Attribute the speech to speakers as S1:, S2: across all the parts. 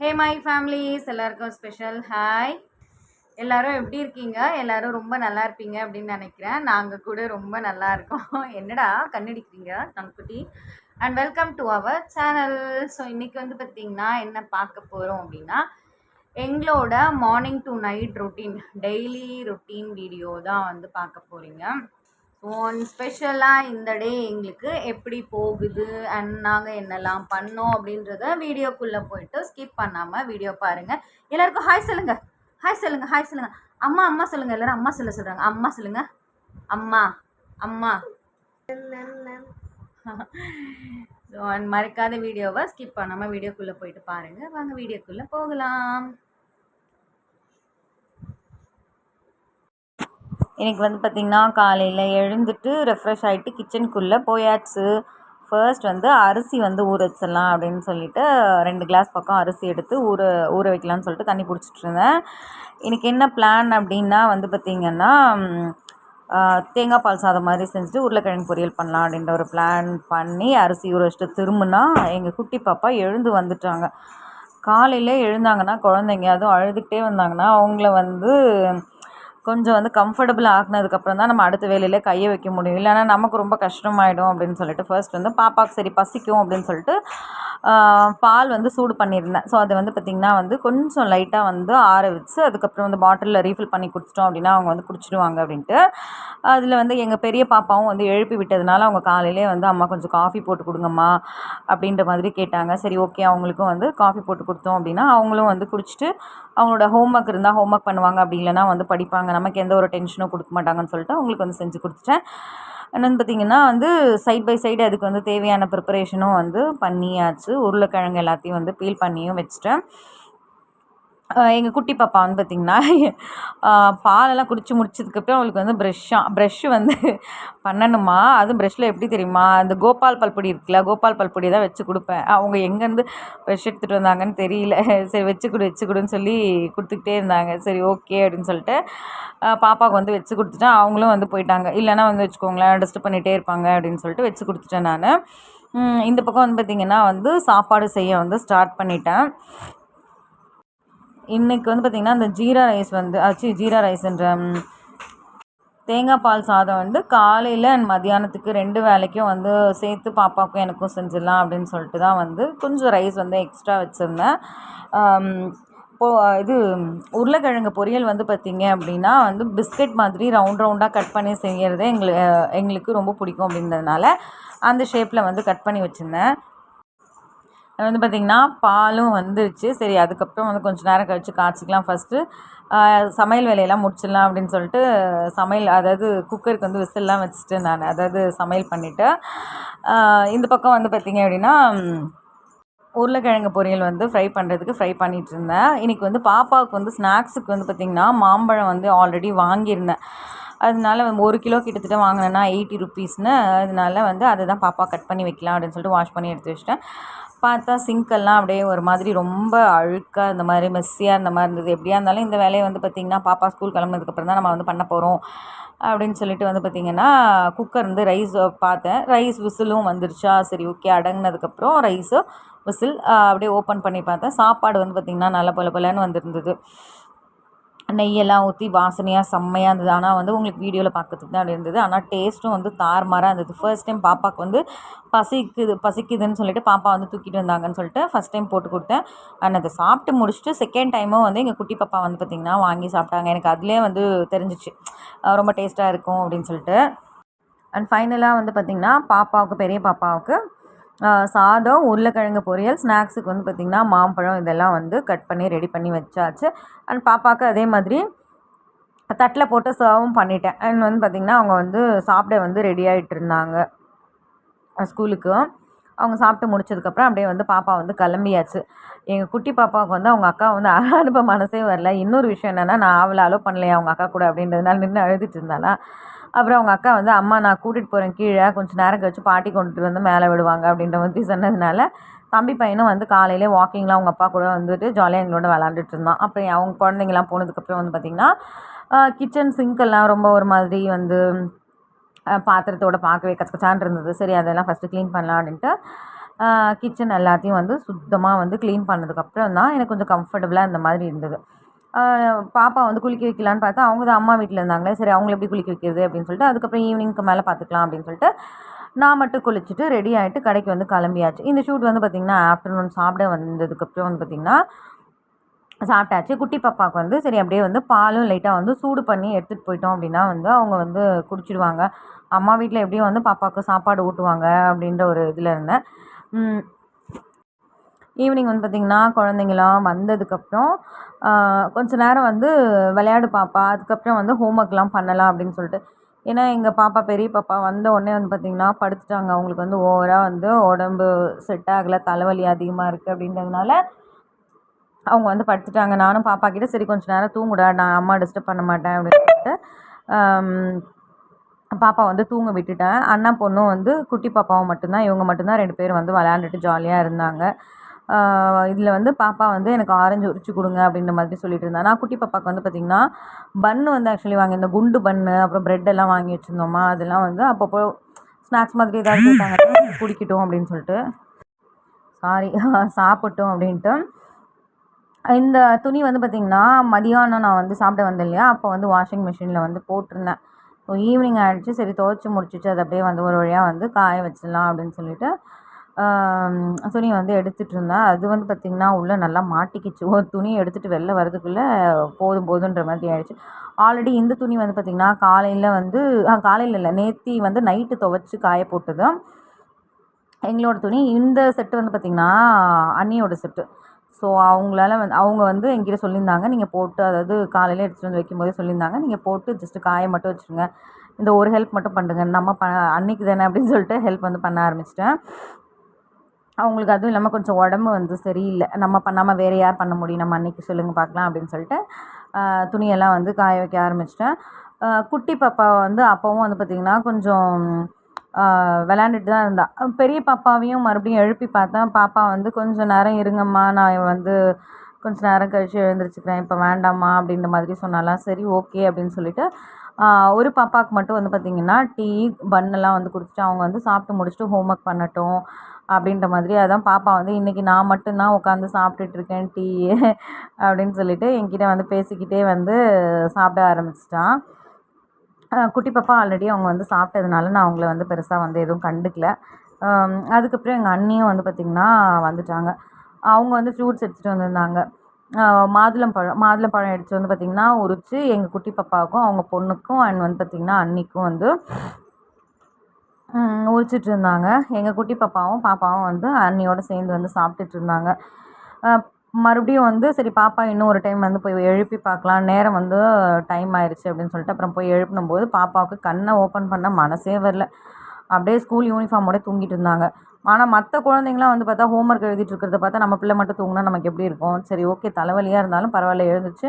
S1: Hey my families எல்லாருக்கும் special hi எல்லாரும் எப்படி இருக்கீங்க? எல்லாரும் ரொம்ப நல்லா இருப்பீங்க அப்படின்னு நினைக்கிறேன். நாங்கள் கூட ரொம்ப நல்லா இருக்கோம். என்னடா கண்ணடிக்கிறீங்க நம்குட்டி and welcome to our channel so இன்றைக்கி வந்து பார்த்திங்கன்னா என்ன பார்க்க போகிறோம் அப்படின்னா எங்களோட morning to night routine daily routine video தான் வந்து பார்க்க போகிறீங்க ஸோ ஸ்பெஷலாக இந்த டே எங்களுக்கு எப்படி போகுது? அண்ட் நாங்கள் என்னெல்லாம் பண்ணோம் அப்படின்றத வீடியோக்குள்ளே போயிட்டு ஸ்கிப் பண்ணாமல் வீடியோ பாருங்கள் எல்லாருக்கும் ஹாய் சொல்லுங்கள் ஹாய் சொல்லுங்கள் ஹாய் சொல்லுங்கள் அம்மா அம்மா சொல்லுங்கள் எல்லோரும் அம்மா சொல்ல சொல்கிறாங்க அம்மா சொல்லுங்கள் அம்மா அம்மா. ஸோ மறக்காத வீடியோவை ஸ்கிப் பண்ணாமல் வீடியோக்குள்ளே போயிட்டு பாருங்கள் வாங்க வீடியோக்குள்ளே போகலாம். எனக்கு வந்து பார்த்திங்கன்னா காலையில் எழுந்துட்டு ரெஃப்ரெஷ் ஆகிட்டு கிச்சனுக்குள்ளே போயாச்சு. ஃபர்ஸ்ட் வந்து அரிசி வந்து ஊற வச்சிடலாம் அப்படின்னு சொல்லிட்டு ரெண்டு கிளாஸ் பக்கம் அரிசி எடுத்து ஊற ஊற வைக்கலாம்னு சொல்லிட்டு தண்ணி பிடிச்சிட்டு இருந்தேன். எனக்கு என்ன பிளான் அப்படின்னா வந்து பார்த்திங்கன்னா தேங்காய் பால் சாதம் மாதிரி செஞ்சுட்டு உருளைக்கிழங்கு பொரியல் பண்ணலாம் அப்படின்ற ஒரு பிளான் பண்ணி அரிசி ஊற வச்சுட்டு திரும்பினா எங்கள் குட்டி பாப்பா எழுந்து வந்துட்டாங்க. காலையில் எழுந்தாங்கன்னா குழந்தைங்க அதுவும் அழுதுகிட்டே வந்தாங்கன்னா அவங்கள வந்து கொஞ்சம் வந்து கம்ஃபர்டபுள் ஆக்குனதுக்கப்புறம் தான் நம்ம அடுத்த வேலையில் கையை வைக்க முடியும். இல்லைனா நமக்கு ரொம்ப கஷ்டமாயிடும் அப்படின்னு சொல்லிட்டு ஃபர்ஸ்ட் வந்து பாப்பாவுக்கு சரி பசிக்கும் அப்படின்னு சொல்லிட்டு பால் வந்து சூடு பண்ணியிருந்தேன். ஸோ அதை வந்து பார்த்திங்கன்னா வந்து கொஞ்சம் லைட்டாக வந்து ஆற வச்சு அதுக்கப்புறம் வந்து பாட்டிலில் ரீஃபில் பண்ணி குடிச்சிட்டோம் அப்படின்னா அவங்க வந்து குடிச்சிடுவாங்க அப்படின்ட்டு. அதில் வந்து எங்கள் பெரிய பாப்பாவும் வந்து எழுப்பி விட்டதுனால அவங்க காலையிலே வந்து அம்மா கொஞ்சம் காஃபி போட்டு கொடுங்கம்மா அப்படின்ற மாதிரி கேட்டாங்க. சரி ஓகே அவங்களுக்கும் வந்து காஃபி போட்டு கொடுத்தோம் அப்படின்னா அவங்களும் வந்து குடிச்சிட்டு அவங்களோட ஹோம் ஒர்க் இருந்தால் ஹோம் ஒர்க் பண்ணுவாங்க. அப்படி இல்லைனா வந்து படிப்பாங்க. நமக்கு எந்த ஒரு டென்ஷனும் கொடுக்க மாட்டாங்கன்னு சொல்லிட்டு அவங்களுக்கு வந்து செஞ்சு கொடுத்துட்டேன். என்னென்னு பார்த்தீங்கன்னா வந்து சைட் பை சைடு அதுக்கு வந்து தேவையான ப்ரிப்பரேஷனும் வந்து பண்ணியாச்சு. உருளைக்கிழங்கு எல்லாத்தையும் வந்து பீல் பண்ணியும் வச்சுட்டேன். எங்கள் குட்டி பாப்பா வந்து பார்த்திங்கன்னா பாலெல்லாம் குடித்து முடிச்சதுக்கப்புறம் அவளுக்கு வந்து ப்ரெஷ்ஷாக ப்ரெஷ்ஷு வந்து பண்ணணுமா? அதுவும் ப்ரெஷ்ஷில் எப்படி தெரியுமா? அந்த கோபால் பல்பொடி இருக்குல்ல கோபால் பல்பொடி தான் வச்சு கொடுப்பேன். அவங்க எங்கேருந்து ப்ரெஷ் எடுத்துகிட்டு வந்தாங்கன்னு தெரியல. சரி வச்சு கொடு வச்சு கொடுன்னு சொல்லி கொடுத்துக்கிட்டே இருந்தாங்க. சரி ஓகே அப்படின்னு சொல்லிட்டு பாப்பாவுக்கு வந்து வச்சு கொடுத்துட்டேன். அவங்களும் வந்து போயிட்டாங்க. இல்லைனா வந்து வச்சுக்கோங்களேன் டஸ்ட் பண்ணிகிட்டே இருப்பாங்க அப்படின்னு சொல்லிட்டு வச்சு கொடுத்துட்டேன் நான். இந்த பக்கம் வந்து பார்த்திங்கன்னா வந்து சாப்பாடு செய்ய வந்து ஸ்டார்ட் பண்ணிட்டேன். இன்றைக்கி வந்து பார்த்திங்கன்னா அந்த ஜீரா ரைஸ் வந்து ஆச்சு ஜீரா ரைஸ்ன்ற தேங்காய் பால் சாதம் வந்து காலையில் அண்ட் மதியானத்துக்கு ரெண்டு வேலைக்கும் வந்து சேர்த்து பாப்பாவுக்கும் எனக்கும் செஞ்சிடலாம் அப்படின்னு சொல்லிட்டு தான் வந்து கொஞ்சம் ரைஸ் வந்து எக்ஸ்ட்ரா வச்சுருந்தேன். இப்போ இது உருளைக்கிழங்கு பொரியல் வந்து பார்த்திங்க அப்படின்னா வந்து பிஸ்கட் மாதிரி ரவுண்ட் ரவுண்டாக கட் பண்ணி செய்கிறது எங்களுக்கு எங்களுக்கு ரொம்ப பிடிக்கும் அப்படின்றதுனால அந்த ஷேப்பில் வந்து கட் பண்ணி வச்சுருந்தேன். வந்து பார்த்திங்கன்னா பாலும் வந்துருச்சு. சரி அதுக்கப்புறம் வந்து கொஞ்சம் நேரம் கழித்து காய்ச்சிக்கலாம் ஃபஸ்ட்டு சமையல் வேலையெல்லாம் முடிச்சிடலாம் அப்படின்னு சொல்லிட்டு சமையல் அதாவது குக்கருக்கு வந்து விசில்லாம் வச்சுட்டு நான் அதாவது சமையல் பண்ணிவிட்டு இந்த பக்கம் வந்து பார்த்திங்க அப்படின்னா உருளைக்கிழங்கு பொரியல் வந்து ஃப்ரை பண்ணுறதுக்கு ஃப்ரை பண்ணிகிட்டு இருந்தேன். இன்றைக்கி வந்து பாப்பாவுக்கு வந்து ஸ்நாக்ஸுக்கு வந்து பார்த்திங்கன்னா மாம்பழம் வந்து ஆல்ரெடி வாங்கியிருந்தேன். அதனால ஒரு கிலோ கிட்டத்தட்ட வாங்கினேன்னா எயிட்டி ருப்பீஸ்னு அதனால வந்து அதை தான் பாப்பா கட் பண்ணி வைக்கலாம் அப்படின்னு சொல்லிட்டு வாஷ் பண்ணி எடுத்து வச்சிட்டேன். பார்த்தா சிங்க்கெல்லாம் அப்படியே ஒரு மாதிரி ரொம்ப அழுக்காக இந்த மாதிரி மெஸ்ஸியாக இந்த மாதிரி இருந்தது. எப்படியா இருந்தாலும் இந்த வேலையை வந்து பார்த்திங்கன்னா பாப்பா ஸ்கூல் கிளம்புனதுக்கப்புறம் தான் நம்ம வந்து பண்ண போகிறோம் அப்படின்னு சொல்லிட்டு வந்து பார்த்திங்கன்னா குக்கர் வந்து ரைஸ் பார்த்தேன். ரைஸ் விசிலும் வந்துருச்சா? சரி ஓகே அடங்கினதுக்கப்புறம் ரைஸு விசில் அப்படியே ஓப்பன் பண்ணி பார்த்தேன். சாப்பாடு வந்து பார்த்திங்கன்னா நல்ல பொல பொலன்னு வந்துருந்தது. நெய்யெல்லாம் ஊற்றி வாசனையாக செம்மையாக இருந்தது. ஆனால் வந்து உங்களுக்கு வீடியோவில் பார்க்கறதுக்கு தான் அப்படி இருந்தது. ஆனால் டேஸ்ட்டும் வந்து தாறுமாறாக இருந்தது. ஃபர்ஸ்ட் டைம் பாப்பாவுக்கு வந்து பசிக்குது பசிக்குதுன்னு சொல்லிட்டு பாப்பா வந்து தூக்கிட்டு வந்தாங்கன்னு சொல்லிட்டு ஃபஸ்ட் டைம் போட்டு கொடுத்தேன். அண்ட் அதை சாப்பிட்டு முடிச்சுட்டு செகண்ட் டைமும் வந்து எங்கள் குட்டி பாப்பா வந்து பார்த்திங்கன்னா வாங்கி சாப்பிட்டாங்க. எனக்கு அதுலேயே வந்து தெரிஞ்சிச்சு. ரொம்ப டேஸ்ட்டாக இருக்கும் அப்படின்னு சொல்லிட்டு. அண்ட் ஃபைனலாக வந்து பார்த்திங்கன்னா பாப்பாவுக்கு பெரிய பாப்பாவுக்கு சாதம் உருளைக்கிழங்கு பொரியல் ஸ்நாக்ஸுக்கு வந்து பார்த்திங்கன்னா மாம்பழம் இதெல்லாம் வந்து கட் பண்ணி ரெடி பண்ணி வச்சாச்சு. அண்ட் பாப்பாவுக்கு அதே மாதிரி தட்டில் போட்டு சர்வும் பண்ணிட்டேன். அண்ட் வந்து பார்த்திங்கன்னா அவங்க வந்து சாப்பிட வந்து ரெடி ஆகிட்டு இருந்தாங்க. ஸ்கூலுக்கு. அவங்க சாப்பிட்டு முடிச்சதுக்கப்புறம் அப்படியே வந்து பாப்பா வந்து கிளம்பியாச்சு. எங்கள் குட்டி பாப்பாவுக்கு வந்து அவங்க அக்கா வந்து அனுப்ப மனசே வரல. இன்னொரு விஷயம் என்னென்னா நான் அவளை அலோவ் பண்ணலையா அவங்க அக்கா கூட அப்படின்றதுனால நின்று அழுதுட்டு இருந்தாளா. அப்புறம் அவங்க அக்கா வந்து அம்மா நான் கூட்டிகிட்டு போகிறேன் கீழே கொஞ்சம் நேரம் கழிச்சு பாட்டி கொண்டுட்டு வந்து மேலே விடுவாங்க அப்படின்ற மாதிரி சொன்னதுனால தம்பி பையனும் வந்து காலையிலே வாக்கிங்லாம் அவங்க அப்பா கூட வந்துட்டு ஜாலியாக எங்களோட விளாண்டுட்டு இருந்தான். அப்புறம் அவங்க குழந்தைங்கலாம் போனதுக்கப்புறம் வந்து பார்த்திங்கன்னா கிச்சன் சிங்க்கெல்லாம் ரொம்ப ஒரு மாதிரி வந்து பாத்திரத்தோட பார்க்கவே கச்சக்கச்சான் இருந்தது. சரி அதெல்லாம் ஃபஸ்ட்டு க்ளீன் பண்ணலாம் அப்படின்ட்டு கிச்சன் எல்லாத்தையும் வந்து சுத்தமாக வந்து க்ளீன் பண்ணதுக்கப்புறம் தான் எனக்கு கொஞ்சம் கம்ஃபர்டபுளாக இந்த மாதிரி இருந்தது. பாப்பா வந்து குளிக்க வைக்கலான்னு பார்த்தா அவங்க தான் அம்மா வீட்டில் இருந்தாங்களே சரி அவங்கள எப்படி குளிக்க வைக்கிறது அப்படின்னு சொல்லிட்டு அதுக்கப்புறம் ஈவினிங்க்கு மேலே பார்த்துக்கலாம் அப்படின்னு சொல்லிட்டு நான் மட்டும் குளிச்சுட்டு ரெடி ஆகிட்டு கடைக்கு வந்து கிளம்பியாச்சு. இந்த ஷூட் வந்து பார்த்திங்கன்னா ஆஃப்டர்நூன் சாப்பிட வந்ததுக்கப்புறம் வந்து பார்த்திங்கன்னா சாப்பிட்டாச்சு. குட்டி பாப்பாவுக்கு வந்து சரி அப்படியே வந்து பாலும் லைட்டாக வந்து சூடு பண்ணி எடுத்துகிட்டு போயிட்டோம் அப்படின்னா வந்து அவங்க வந்து குடிச்சிடுவாங்க. அம்மா வீட்டில் எப்படியும் வந்து பாப்பாவுக்கு சாப்பாடு ஊட்டுவாங்க அப்படின்ற ஒரு இதில் இருந்தேன். ஈவினிங் வந்து பார்த்திங்கன்னா குழந்தைங்களாம் வந்ததுக்கப்புறம் கொஞ்ச நேரம் வந்து விளையாடு பாப்பா. அதுக்கப்புறம் வந்து ஹோம்ஒர்க்லாம் பண்ணலாம் அப்படின்னு சொல்லிட்டு. ஏன்னா எங்கள் பாப்பா பெரிய பாப்பா வந்த உடனே வந்து பார்த்திங்கன்னா படுத்துட்டாங்க அவங்களுக்கு வந்து ஓவராக வந்து உடம்பு செட் ஆகலை தலைவலி அதிகமாக இருக்குது அப்படின்றதுனால அவங்க வந்து படுத்துட்டாங்க நானும் பாப்பா கிட்ட சரி கொஞ்சம் நேரம் தூங்குடா. நான் அம்மா டிஸ்டர்ப் பண்ண மாட்டேன் அப்படின்னு சொல்லிட்டு பாப்பா வந்து தூங்க விட்டுட்டேன். அண்ணா பொண்ணும் வந்து குட்டி பாப்பாவும் மட்டும்தான். இவங்க மட்டும்தான் ரெண்டு பேரும் வந்து விளையாண்டுட்டு ஜாலியாக இருந்தாங்க. இதில் வந்து பாப்பா வந்து எனக்கு ஆரஞ்சு உரிச்சு கொடுங்க அப்படின்ற மாதிரி சொல்லிட்டு இருந்தா. நான் குட்டி பாப்பாவுக்கு வந்து பார்த்திங்கன்னா பன்னு வந்து ஆக்சுவலி வாங்கி இந்த குண்டு பன்னு அப்புறம் ப்ரெட் எல்லாம் வாங்கி வச்சுருந்தோமா அதெல்லாம் வந்து அப்பப்போ ஸ்நாக்ஸ் மாதிரி ஏதாவது கேட்டாங்கன்னா குடிக்கட்டும் அப்படின்னு சொல்லிட்டு. சாரி சாப்பிட்டோம் அப்படின்ட்டு. இந்த துணி வந்து பார்த்திங்கன்னா மதியானம் நான் வந்து சாப்பிட வந்தேன் இல்லையா? அப்போ வந்து வாஷிங் மிஷினில் வந்து போட்டிருந்தேன். ஸோ ஈவினிங் ஆகிடுச்சு சரி துவைச்சி முடிச்சிச்சு அது அப்படியே வந்து ஒரு வழியாக வந்து காய வச்சிடலாம் அப்படின்னு சொல்லிட்டு துணி வந்து எடுத்துகிட்டு இருந்தேன். அது வந்து பார்த்திங்கன்னா உள்ளே நல்லா மாட்டிக்கிச்சு. ஒரு துணி எடுத்துகிட்டு வெளில வரதுக்குள்ளே போதும் போதுன்ற மாதிரி ஆயிடுச்சு. ஆல்ரெடி இந்த துணி வந்து பார்த்திங்கன்னா காலையில் வந்து காலையில் இல்லை நேத்தி வந்து நைட்டு துவைச்சி காய போட்டது. எங்களோட துணி இந்த செட்டு வந்து பார்த்திங்கன்னா அண்ணியோட செட்டு ஸோ அவங்களால வந்து அவங்க வந்து எங்கிட்ட சொல்லியிருந்தாங்க. நீங்கள் போட்டு அதாவது காலையில் எடுத்துகிட்டு வந்து வைக்கும்போதே சொல்லியிருந்தாங்க. நீங்கள் போட்டு ஜஸ்ட்டு காய மட்டும் வச்சுருங்க. இந்த ஒரு ஹெல்ப் மட்டும் பண்ணுங்க. நம்ம ப அன்னைக்கு தானே அப்படின்னு சொல்லிட்டு ஹெல்ப் வந்து பண்ண ஆரம்பிச்சிட்டேன். அவங்களுக்கு அதுவும் இல்லாமல் கொஞ்சம் உடம்பு வந்து சரியில்லை. நம்ம பண்ணாமல் வேறு யார் பண்ண முடியும்? நம்ம அன்றைக்கி சொல்லுங்கள் பார்க்கலாம் அப்படின்னு சொல்லிட்டு துணியெல்லாம் வந்து காய வைக்க ஆரம்பிச்சிட்டேன். குட்டி பாப்பா வந்து அப்போவும் வந்து பார்த்திங்கன்னா கொஞ்சம் விளாண்டுட்டு தான் இருந்தா. பெரிய பாப்பாவையும் மறுபடியும் எழுப்பி பார்த்தேன் பாப்பா வந்து கொஞ்சம் நேரம் இருங்கம்மா நான் வந்து கொஞ்ச நேரம் கழிச்சு எழுந்திரிச்சிக்கிறேன். இப்போ வேண்டாம்மா அப்படின்ற மாதிரி சொன்னாலாம் சரி ஓகே அப்படின்னு சொல்லிட்டு ஒரு பாப்பாவுக்கு மட்டும் வந்து பார்த்திங்கன்னா டீ பன்னெல்லாம் வந்து குடிச்சிட்டு அவங்க வந்து சாப்பிட்டு முடிச்சுட்டு ஹோம்ஒர்க் பண்ணட்டும். அப்படின்ற மாதிரி. அதான் பாப்பா வந்து இன்றைக்கி நான் மட்டும்தான் உட்காந்து சாப்பிட்டுட்டு இருக்கேன் டீ அப்படின்னு சொல்லிட்டு என்கிட்ட வந்து பேசிக்கிட்டே வந்து சாப்பிட ஆரம்பிச்சிட்டான் குட்டி பாப்பா ஆல்ரெடி அவங்க வந்து சாப்பிட்டதுனால நான் அவங்கள வந்து பெருசாக வந்து எதுவும் கண்டுக்கல. அதுக்கப்புறம் எங்கள் அண்ணியும் வந்து பார்த்திங்கன்னா வந்துட்டாங்க. அவங்க வந்து ஃப்ரூட்ஸ் எடுத்துகிட்டு வந்திருந்தாங்க. மாதுளம்பழம் மாதுளம்பழம் எடுத்துகிட்டு வந்து பார்த்திங்கன்னா உரித்து எங்கள் குட்டி பாப்பாவுக்கும் அவங்க பொண்ணுக்கும் அண்ட் வந்து பார்த்திங்கன்னா அன்னிக்கும் வந்து உழிச்சிட்டு இருந்தாங்க. எங்கள் குட்டி பாப்பாவும் பாப்பாவும் வந்து அண்ணியோடு சேர்ந்து வந்து சாப்பிட்டுட்டு இருந்தாங்க. மறுபடியும் வந்து சரி பாப்பா இன்னும் ஒரு டைம் வந்து போய் எழுப்பி பார்க்கலாம். நேரம் வந்து டைம் ஆயிடுச்சு அப்படின்னு சொல்லிட்டு அப்புறம் போய் எழுப்பினும்போது பாப்பாவுக்கு கண்ணை ஓப்பன் பண்ண மனசே வரல. அப்படியே ஸ்கூல் யூனிஃபார்மோட தூங்கிட்டு இருந்தாங்க. ஆனால் மற்ற குழந்தைங்களாம் வந்து பார்த்தா ஹோம்ஒர்க் எழுதிட்டு இருக்கிறத பார்த்தா நம்ம பிள்ளை மட்டும் தூங்கினா நமக்கு எப்படி இருக்கும்? சரி ஓகே தலைவலியாக இருந்தாலும் பரவாயில்ல எழுந்துச்சு.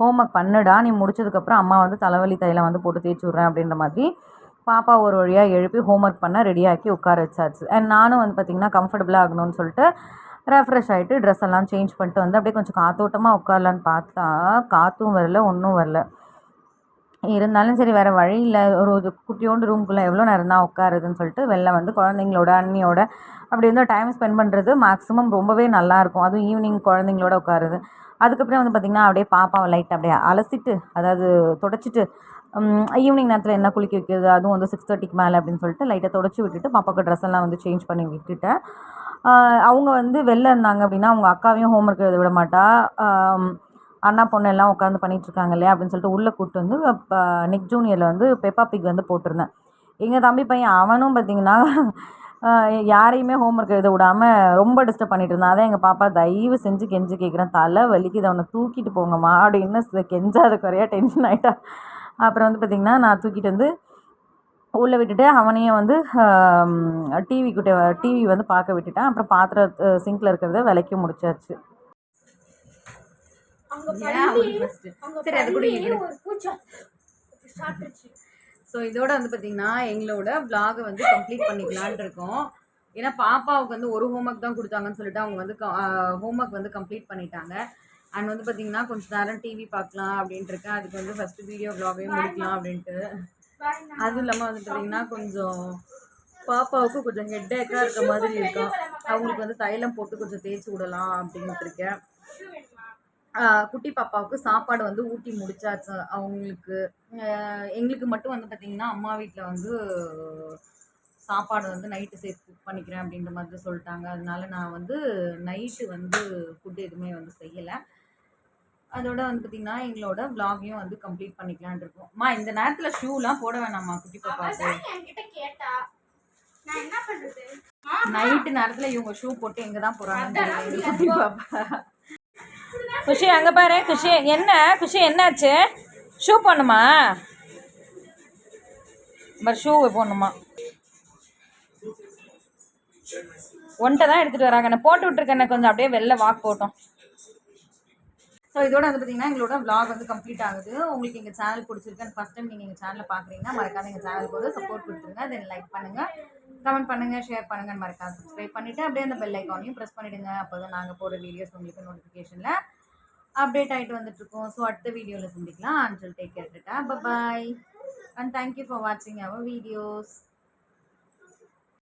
S1: ஹோம் ஒர்க் பண்ணுடா நீ முடிச்சதுக்கப்புறம் அம்மா வந்து தலைவலி தைலம் வந்து போட்டு தேய்ச்சி விட்றேன் அப்படின்ற மாதிரி பாப்பா ஒரு வழியாக எழுப்பி ஹோம் ஒர்க் பண்ண ரெடியாக்கி உட்கார வச்சாச்சு. அண்ட் நானும் வந்து பார்த்திங்கன்னா கம்ஃபர்டபுளாக ஆகணும்னு சொல்லிட்டு ரெஃப்ரெஷ் ஆகிட்டு ட்ரெஸ் எல்லாம் சேஞ்ச் பண்ணிட்டு வந்து அப்படியே கொஞ்சம் காத்தோட்டமாக உட்காரலான்னு பார்த்தா காற்றும் வரல ஒன்றும் வரல. இருந்தாலும் சரி வேறு வழி இல்லை. ஒரு ஒரு குட்டியோண்டு ரூம்குள்ளே எவ்வளோ நேரம் தான் உட்காருதுன்னு சொல்லிட்டு வெளில வந்து குழந்தைங்களோட அண்ணியோட அப்படி வந்து டைம் ஸ்பெண்ட் பண்ணுறது மேக்ஸிமம் ரொம்பவே நல்லாயிருக்கும் அதுவும் ஈவினிங் குழந்தைங்களோட உட்காருது. அதுக்கப்புறம் வந்து பார்த்திங்கன்னா அப்படியே பாப்பாவை லைட் அப்படியே அலசிட்டு அதாவது தொடச்சிட்டு ஈவினிங் நேரத்தில் என்ன குளிக்க வைக்கிறது அதுவும் வந்து சிக்ஸ் தேர்ட்டிக்கு மேலே அப்படின்னு சொல்லிட்டு லைட்டாக தொடச்சி விட்டுட்டு பாப்பாவுக்கு ட்ரெஸ் எல்லாம் வந்து சேஞ்ச் பண்ணி விட்டுட்டேன். அவங்க வந்து வெளில இருந்தாங்க அப்படின்னா அவங்க அக்காவையும் ஹோம் ஒர்க் எழுத விட மாட்டா. அண்ணா பொண்ணு எல்லாம் உட்காந்து பண்ணிகிட்ருக்காங்க இல்லையா அப்படின்னு சொல்லிட்டு உள்ளே கூப்பிட்டு வந்து இப்போ ஜூனியரில் வந்து பெப்பா பிக் வந்து போட்டிருந்தேன். எங்கள் தம்பி பையன் அவனும் பார்த்தீங்கன்னா யாரையுமே ஹோம் ஒர்க் எழுத விடாமல் ரொம்ப டிஸ்டர்ப் பண்ணிட்டு இருந்தான். அதான் எங்கள் பாப்பா தயவு செஞ்சு கெஞ்சி கேட்குறேன் தலை வலிக்குது அவனை தூக்கிட்டு போங்கம்மா அப்படின்னு கெஞ்சாத குறையா டென்ஷன் ஆகிட்டா அப்புறம் வந்து பார்த்திங்கன்னா நான் தூக்கிட்டு வந்து உள்ளே விட்டுட்டு அவனையும் வந்து டிவி கிட்ட டிவி வந்து பார்க்க விட்டுட்டேன். அப்புறம் பாத்திர சிங்கில் இருக்கிறத விலைக்கு முடிச்சாச்சு. ஸோ இதோட வந்து பார்த்திங்கன்னா எங்களோட vlog வந்து கம்ப்ளீட் பண்ணிக்கலான் இருக்கோம். ஏன்னா பாப்பாவுக்கு வந்து ஒரு ஹோம்ஒர்க் தான் கொடுத்தாங்கன்னு சொல்லிட்டு அவங்க வந்து ஹோம்ஒர்க் வந்து கம்ப்ளீட் பண்ணிட்டாங்க. அண்ட் வந்து பார்த்தீங்கன்னா கொஞ்சம் நேரம் டிவி பார்க்கலாம் அப்படின்ட்டு இருக்கேன் அதுக்கு வந்து ஃபஸ்ட்டு வீடியோ vlog-ஐயும் முடிக்கலாம் அப்படின்ட்டு. அதுவும் இல்லாமல் வந்து பார்த்திங்கன்னா கொஞ்சம் பாப்பாவுக்கு கொஞ்சம் ஹெட்டேக்காக இருக்க மாதிரி இருக்கும். அவங்களுக்கு வந்து தைலம் போட்டு கொஞ்சம் தேய்ச்சி விடலாம் அப்படின்ட்டு இருக்கேன் குட்டி பாப்பாவுக்கு சாப்பாடு வந்து ஊட்டி முடிச்சாச்சு அவங்களுக்கு. எங்களுக்கு மட்டும் வந்து பார்த்திங்கன்னா அம்மா வீட்டில் வந்து சாப்பாடு வந்து நைட்டு சேர்த்து குக் பண்ணிக்கிறேன் அப்படின்ற மாதிரி சொல்லிட்டாங்க. அதனால நான் வந்து நைட்டு வந்து ஃபுட்டு எதுவுமே வந்து செய்யலை. அதோட வந்து பார்த்திங்கன்னா எங்களோட vlog-ஐயும் வந்து கம்ப்ளீட் பண்ணிக்கலாம்னு இருக்கோம். அம்மா இந்த நேரத்தில் ஷூலாம் போட வேணாம்மா குட்டி பாப்பாவுக்கு.
S2: அவதான் என்கிட்ட கேட்டா. நான் என்ன பண்றது?
S1: நைட்டு நேரத்தில் இவங்க ஷூ போட்டு எங்கே தான் எங்க குட்டி பாப்பா. குஷி அங்கே பாரு குஷி. என்ன குஷி என்னாச்சு? ஷூ போடணுமா? பர் ஷூ போடணுமா? ஒன்றை தான் எடுத்துகிட்டு வராங்க. நான் போட்டு விட்ருக்கேன் கொஞ்சம் அப்படியே வெளில வாக் போட்டோம். ஸோ இதோட வந்து பார்த்தீங்கன்னா எங்களோட vlog வந்து கம்ப்ளீட் ஆகுது. உங்களுக்கு எங்கள் சேனல் பிடிச்சிருக்கு ஃபஸ்ட் டைம் நீங்கள் எங்கள் சேனலில் பார்க்குறீங்கன்னா மறக்காத எங்கள் சேனலுக்கு வந்து சப்போர்ட் கொடுத்துருங்க. தென் லைக் பண்ணுங்கள் கமெண்ட் பண்ணுங்கள் ஷேர் பண்ணுங்கள் மறக்காம சப்ஸ்கிரைப் பண்ணிவிட்டு அப்படியே அந்த பெல் ஐக்கானையும் ப்ரெஸ் பண்ணிவிடுங்க அப்போ தான் நாங்கள் போடுற வீடியோஸ் உங்களுக்கு நோட்டிஃபிகேஷனில் அப்டேட் ஆகிட்டு வந்துட்டுருக்கோம் ஸோ அடுத்த வீடியோவில் சந்திக்கலாம். Until take care tata bye and thank you for வாட்சிங் அவர் வீடியோஸ்